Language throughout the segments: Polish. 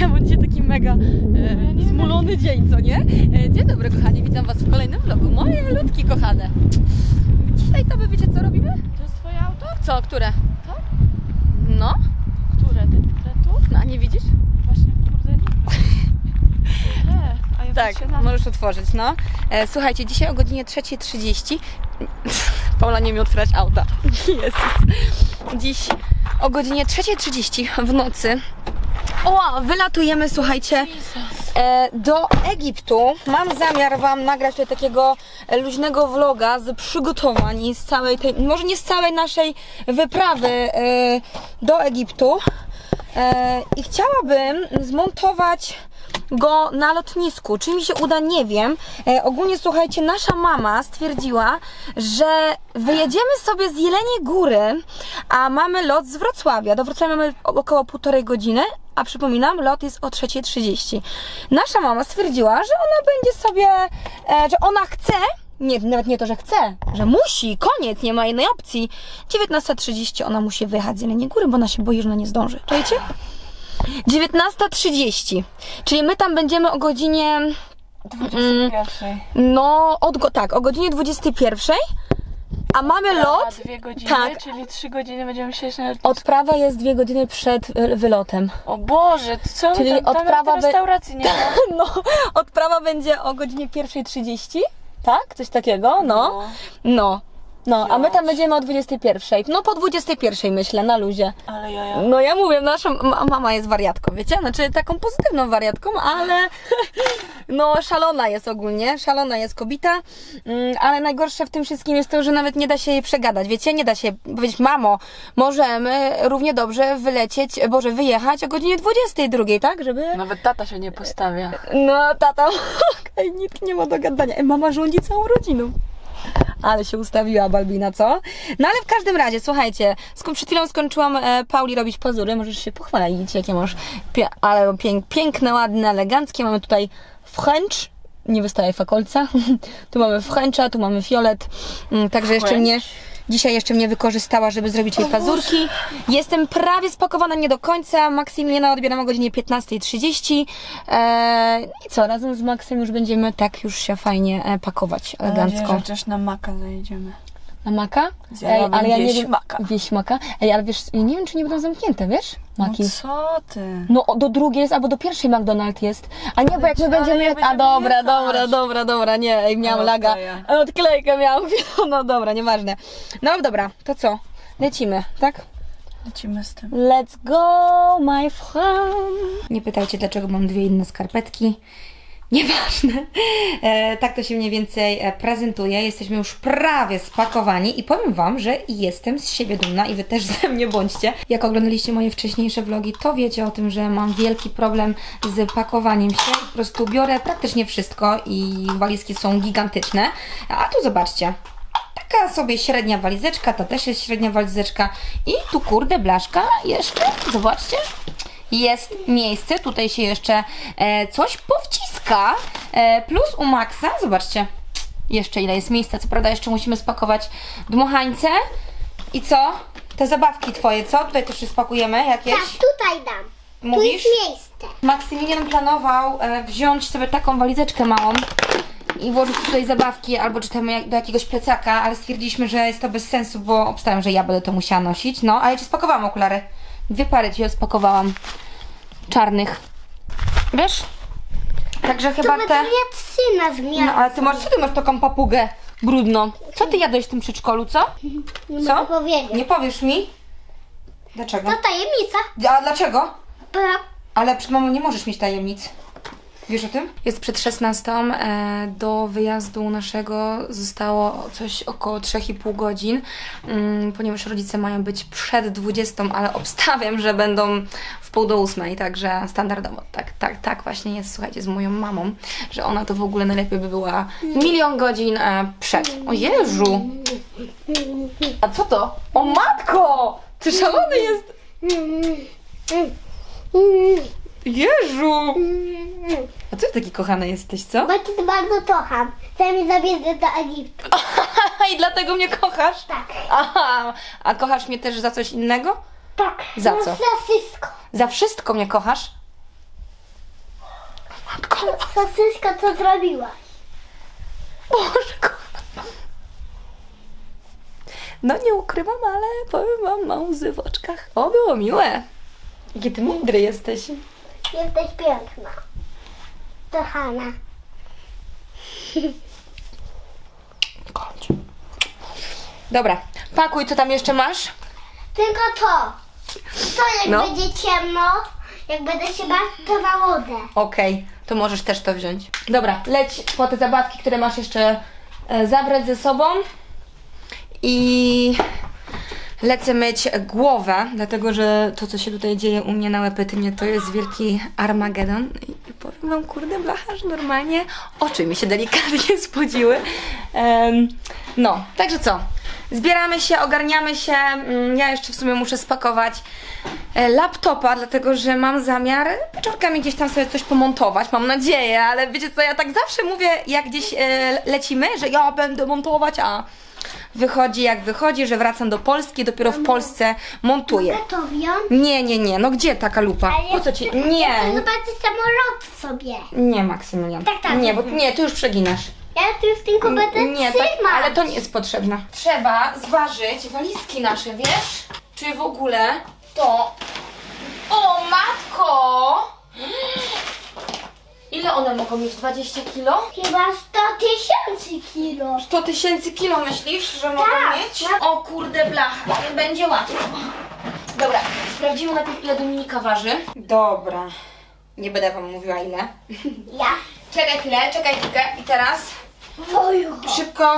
ja mam dzisiaj taki mega e, smulony dzień, co nie? E, dzień dobry kochani, witam was w kolejnym vlogu. Moje ludki kochane. Dzisiaj to wy wiecie co robimy? To jest twoje auto? Co, które? To? No, Które? Te, te tu? no a nie widzisz? Właśnie, kurde, nie E, a ja Tak, patrzę na... możesz otworzyć, no. E, słuchajcie, dzisiaj o godzinie 3.30 Paula nie mi otwierać auta. Jezus. Dziś o godzinie 3.30 w nocy o, wylatujemy, słuchajcie, e, do Egiptu. Mam zamiar Wam nagrać tutaj takiego luźnego vloga z przygotowań i z całej tej, może nie z całej naszej wyprawy e, do Egiptu. E, I chciałabym zmontować go na lotnisku. Czy mi się uda, nie wiem. E, ogólnie słuchajcie, nasza mama stwierdziła, że wyjedziemy sobie z Jeleniej Góry, a mamy lot z Wrocławia. Do Wrocławia mamy około półtorej godziny, a przypominam, lot jest o 3.30. Nasza mama stwierdziła, że ona będzie sobie, e, że ona chce, nie, nawet nie to, że chce, że musi, koniec, nie ma innej opcji. 19.30 ona musi wyjechać z Jeleniej Góry, bo ona się boi, że ona nie zdąży. Czujecie? 19.30, czyli my tam będziemy o godzinie, 21. no, od, go- tak, o godzinie 21, a mamy lot, dwie godziny, tak. czyli trzy godziny będziemy siedzieć na lotnisku. odprawa jest dwie godziny przed y, wylotem. O Boże, co? Czyli tam, tam odprawa be- restauracji nie ma. No, odprawa będzie o godzinie 1.30, tak? Coś takiego, no. No. No, a my tam będziemy o 21. No po 21 myślę, na luzie. Ale ja, ja. No ja mówię, nasza ma- mama jest wariatką, wiecie? Znaczy taką pozytywną wariatką, ale no szalona jest ogólnie, szalona jest kobita, mm, ale najgorsze w tym wszystkim jest to, że nawet nie da się jej przegadać, wiecie? Nie da się powiedzieć, mamo, możemy równie dobrze wylecieć, boże, wyjechać o godzinie 22, tak? Żeby... Nawet tata się nie postawia. No, tata, okej, nikt nie ma do gadania. E, Mama rządzi całą rodziną. Ale się ustawiła Balbina, co? No ale w każdym razie, słuchajcie, sko- przed chwilą skończyłam e, Pauli robić pazury, możesz się pochwalić, jakie masz, pie- ale pięk, piękne, ładne, eleganckie. Mamy tutaj French, nie wystaje fakolca, tu mamy Frencha, tu mamy fiolet, mm, także jeszcze French. Dzisiaj jeszcze mnie wykorzystała, żeby zrobić jej pazurki. Jestem prawie spakowana, nie do końca, Maksymiliana odbieram o godzinie 15.30 eee, i co, razem z Maxem już będziemy tak już się fajnie e, pakować elegancko. chociaż na maka zajedziemy. Na maka? Zjadłabym ale ja nie wiem, wieśmaka. wieśmaka. Ej, ale wiesz, ja nie wiem, czy nie będą zamknięte, wiesz? Maki. No co ty? No o, do drugiej jest, albo do pierwszej McDonald's jest. A nie, bo jak my Ale będziemy... jak A będziemy dobra, jechać. dobra, dobra, dobra, nie, ej, miałam laga. Odklejkę miałam, no dobra, nieważne. No dobra, to co? Lecimy, tak? Lecimy z tym. Let's go, my friend. Nie pytajcie, dlaczego mam dwie inne skarpetki. Nieważne. E, tak to się mniej więcej e, prezentuje. Jesteśmy już prawie spakowani i powiem Wam, że jestem z siebie dumna i Wy też ze mnie bądźcie. Jak oglądaliście moje wcześniejsze vlogi, to wiecie o tym, że mam wielki problem z pakowaniem się. Po prostu biorę praktycznie wszystko i walizki są gigantyczne. A tu zobaczcie. Taka sobie średnia walizeczka, to też jest średnia walizeczka. I tu kurde, blaszka jeszcze, zobaczcie. Jest miejsce, tutaj się jeszcze e, coś powciska. E, plus u Maxa, zobaczcie, jeszcze ile jest miejsca. Co prawda jeszcze musimy spakować dmuchańce. I co? Te zabawki twoje, co? Tutaj też je spakujemy jakieś? Tak, tutaj dam. Tu Mówisz? jest miejsce. Maksymilian planował e, wziąć sobie taką walizeczkę małą i włożyć tutaj zabawki albo czy tam do jakiegoś plecaka, ale stwierdziliśmy, że jest to bez sensu, bo obstawiam, że ja będę to musiała nosić. No, a ja Ci spakowałam okulary. Dwie pary Ci spakowałam. Czarnych. Wiesz? Także To chyba będę te... mieć syna w miarę. No, ale Ty masz, co Ty masz taką papugę brudną? Co Ty jadłeś w tym przedszkolu, co? nie co? mogę powiedzieć. Nie powiesz mi? Dlaczego? To tajemnica. A dlaczego? Bo Ale przed mamą nie możesz mieć tajemnic. Wiesz o tym? Jest przed 16. E, do wyjazdu naszego zostało coś około 3,5 godzin, mm, ponieważ rodzice mają być przed 20, ale obstawiam, że będą w pół do ósmej, także standardowo. Tak, tak, tak właśnie jest, słuchajcie, z moją mamą, że ona to w ogóle najlepiej by była milion godzin e, przed. O Jezu! A co to? O matko! Ty szalony jest! Jezu! A co ty taki kochany jesteś, co? bo cię bardzo kocham. Chcę mnie zawieźć do Egiptu. I dlatego mnie kochasz? Tak. Aha, a kochasz mnie też za coś innego? Tak. Za no co? Za wszystko. Za wszystko mnie kochasz? Sosyska, co zrobiłaś? Boże, kochana. No nie ukrywam, ale powiem wam, mam łzy w oczkach. O, było miłe. Jaki ty mądry jesteś. Jesteś piękna. Kochana. Dobra, pakuj, co tam jeszcze masz? Tylko to. To jak No. będzie ciemno, jak będę się bać, to na wodę. Okej, to możesz też to wziąć. Dobra, leć po te zabawki, które masz jeszcze e, zabrać ze sobą. I lecę myć głowę, dlatego że to, co się tutaj dzieje u mnie na łepetynie, to jest wielki Armagedon. I powiem wam, kurde, blacha, że normalnie oczy mi się delikatnie spodziły. Em, no, także co? Zbieramy się, ogarniamy się. Mm, Ja jeszcze w sumie muszę spakować e, laptopa, dlatego że mam zamiar wieczorkami gdzieś tam sobie coś pomontować, mam nadzieję, ale wiecie co, ja tak zawsze mówię, jak gdzieś e, lecimy, że ja będę montować, a wychodzi jak wychodzi, że wracam do Polski, dopiero w Polsce montuję. Mogę to wziąć? Nie, nie, nie, no gdzie taka lupa? Po co ci? chcę Nie, zobaczyć samolot sobie. nie Maksymilian. Tak, tak. Nie, bo nie, ty już przeginasz. Ja tu już tylko będę Nie, tak, trzymać. ale to nie jest potrzebne. Trzeba zważyć walizki nasze, wiesz? Czy w ogóle to... O matko! Ile one mogą mieć? 20 kilo? Chyba 100 tysięcy kilo. 100 tysięcy kilo myślisz, że mogą Tak, mieć? tak. O kurde blacha, nie będzie łatwo. Dobra, sprawdzimy najpierw ile Dominika waży. Dobra, nie będę wam mówiła ile. Ja. Czekaj chwilę, czekaj chwilkę i teraz Woju. Szybko.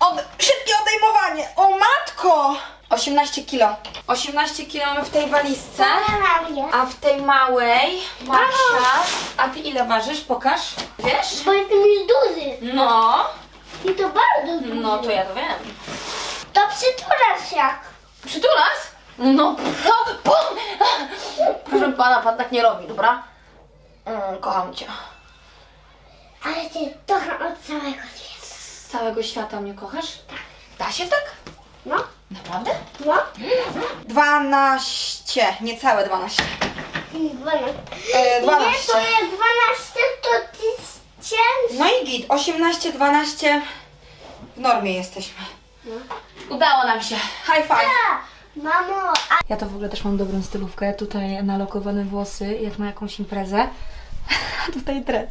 Od... Szybkie odejmowanie. O matko! 18 kilo. 18 kilo mamy w tej walizce. A w tej małej Masia. A ty ile ważysz? Pokaż. Wiesz? Bo jestem już duży. No. I to bardzo duży. No to ja to wiem. To przytulasz jak. Przytulas? No, no, po... Proszę pana, pan tak nie robi, dobra? Mm, kocham cię. Ale cię kocham od całego świata. Z całego świata mnie kochasz? Tak. Da się tak? No. Naprawdę? No. 12, niecałe 12. Dwanaście. E, Nie, 12. to jak 12 to tysięcy. No i git, 18, 12 w normie jesteśmy. Udało nam się. High five. Mamo, a Ja to w ogóle też mam dobrą stylówkę. Tutaj nalokowane włosy, jak na jakąś imprezę. Tutaj dres.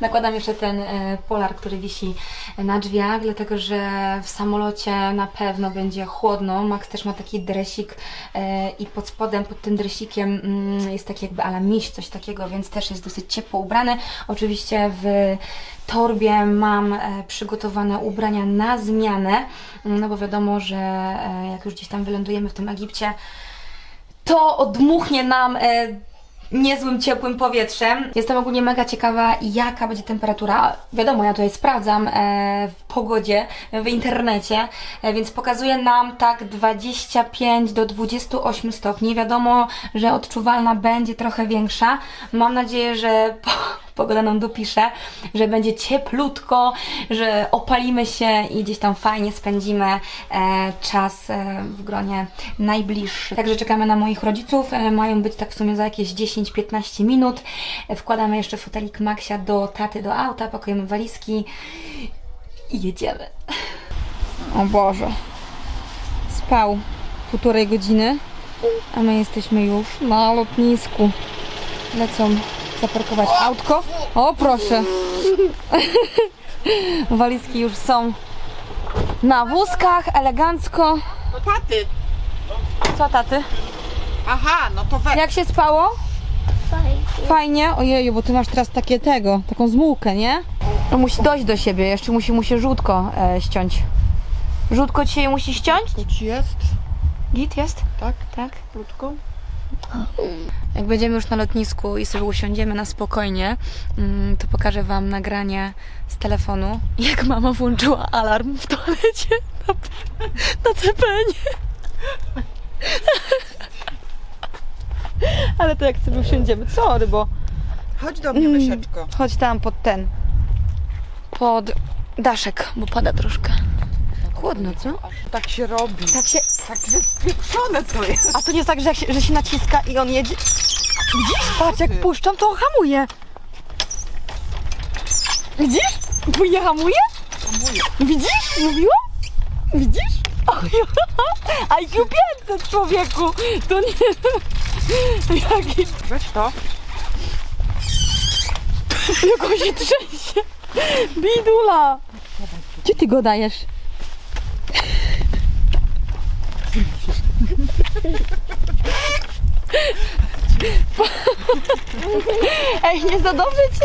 Nakładam jeszcze ten e, polar, który wisi na drzwiach, dlatego że w samolocie na pewno będzie chłodno. Max też ma taki dresik e, i pod spodem, pod tym dresikiem mm, jest taki jakby ala miś, coś takiego, więc też jest dosyć ciepło ubrany. Oczywiście w torbie mam e, przygotowane ubrania na zmianę, mm, no bo wiadomo, że jak już gdzieś tam wylądujemy w tym Egipcie, to odmuchnie nam niezłym, ciepłym powietrzem. Jestem ogólnie mega ciekawa, jaka będzie temperatura. Wiadomo, ja tutaj sprawdzam e, w pogodzie w internecie, e, więc pokazuje nam tak 25 do 28 stopni. Wiadomo, że odczuwalna będzie trochę większa. Mam nadzieję, że po, pogoda nam dopisze, że będzie cieplutko, że opalimy się i gdzieś tam fajnie spędzimy e, czas e, w gronie najbliższych. Także czekamy na moich rodziców. E, mają być tak w sumie za jakieś 10-15 minut. E, wkładamy jeszcze fotelik Maxia do taty do auta, pakujemy walizki i jedziemy. O Boże. Spał półtorej godziny, a my jesteśmy już na lotnisku. Lecą zaparkować autko. O, proszę. Walizki już są na wózkach, elegancko. No taty. Co taty? Aha, no to we. Jak się spało? fajnie. Fajnie. Ojeju, bo ty masz teraz takie tego, taką zmułkę, nie? No musi dojść do siebie, jeszcze musi mu się żółtko e, ściąć. Żółtko dzisiaj musi ściąć? Ci jest? Git jest? Tak, Tak. krótko. Jak będziemy już na lotnisku i sobie usiądziemy na spokojnie, mm, to pokażę Wam nagranie z telefonu, jak mama włączyła alarm w toalecie na, na. Ale to jak sobie usiądziemy, co rybo? Chodź do mnie, myszeczko. Chodź tam pod ten, pod daszek, bo pada troszkę. Chłodno, co? Tak się robi. Tak się, Tak wypieprzone to jest. a to nie jest tak, że, jak się, że się naciska i on jedzie? Widzisz? Patrz, jak puszczam, to on hamuje. Widzisz? Bo nie hamuje? Widzisz? Mówiłam? Widzisz? IQ 500 człowieku! To nie... Jaki... Weź to. Jak on się trzęsie! Bidula! Gdzie ty go dajesz? Ej, nie za dobrze ci?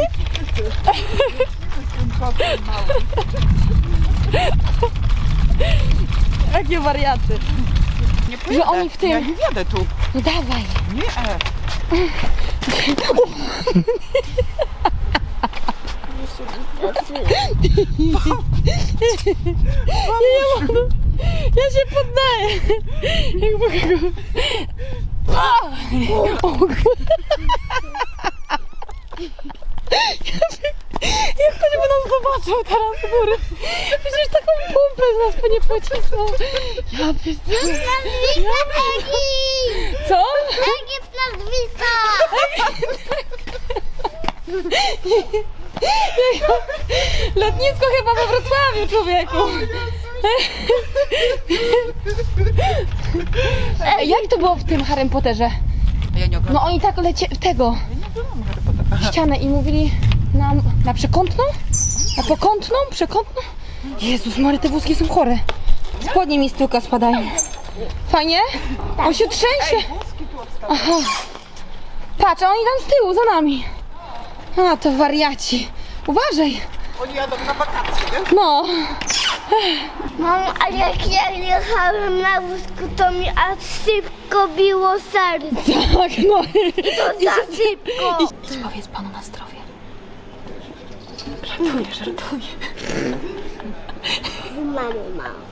Jakie wariaty. Nie pojadę. oni w tym- Ja nie wjadę tu. No dawaj. Nie. e. Ja się poddaję. Jak mogę go... O. Jak ktoś by nas zobaczył teraz z góry. Przecież taką pompę z nas nie pocisnął. Ja pierdolę. Egi! Co? Egi nazwiska! Lotnisko chyba we Wrocławiu, człowieku. Jak to było w tym Harry Potterze? Nie. No oni tak lecie... tego... Nie ścianę i mówili nam na przekątną? Na pokątną? Przekątną? Jezus Mary, te wózki są chore. Spodnie mi z tyłka spadają. Fajnie? On się trzęsie. Aha. Patrz, oni tam z tyłu, za nami. A, to wariaci. Uważaj. Oni jadą na wakacje, wiesz? No. Mamo, a jak ja jechałem na wózku, to mi aż szybko biło serce. Tak, no. To za szybko. Idź powiedz panu na zdrowie. Żartuję, żartuję. Mamy mało.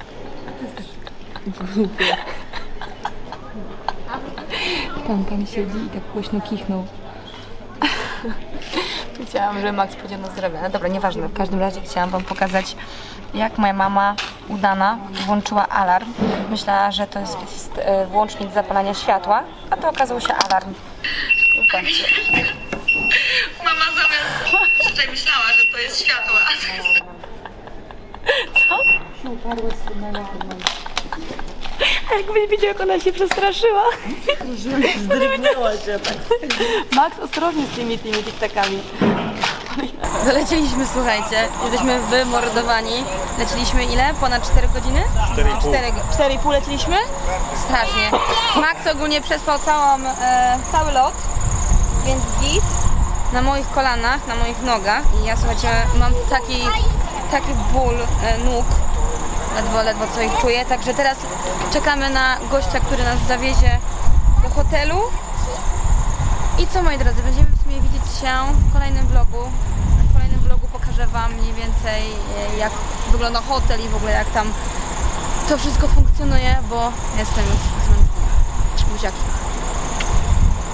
Tam pan siedzi i tak głośno kichnął. Chciałam, że Max powiedział na zdrowie. No dobra, nieważne. W każdym razie chciałam wam pokazać, jak moja mama udana włączyła alarm. Myślała, że to jest, jest e, włącznik zapalania światła, a to okazał się alarm. Zobaczcie. Mama zamiast jeszcze myślała, że to jest światło, a to jest... Co? Jakbyś widział, jak ona się przestraszyła. Zdrygnęła się tak. Max, ostrożnie z tymi tymi tiktakami. Dolecieliśmy, słuchajcie, jesteśmy wymordowani. Leciliśmy ile? Ponad 4 godziny? 4,5. 4,5 leciliśmy? Strasznie. Max ogólnie przespał całą, e, cały lot, więc git. Na moich kolanach, na moich nogach. I ja, słuchajcie, mam taki, taki ból e, nóg. Ledwo, ledwo co ich czuję. Także teraz czekamy na gościa, który nas zawiezie do hotelu. I co moi drodzy, będziemy w sumie widzieć się w kolejnym vlogu. W kolejnym vlogu pokażę Wam mniej więcej e, jak wygląda hotel i w ogóle jak tam to wszystko funkcjonuje, bo jestem już zmęczona. Buziaki.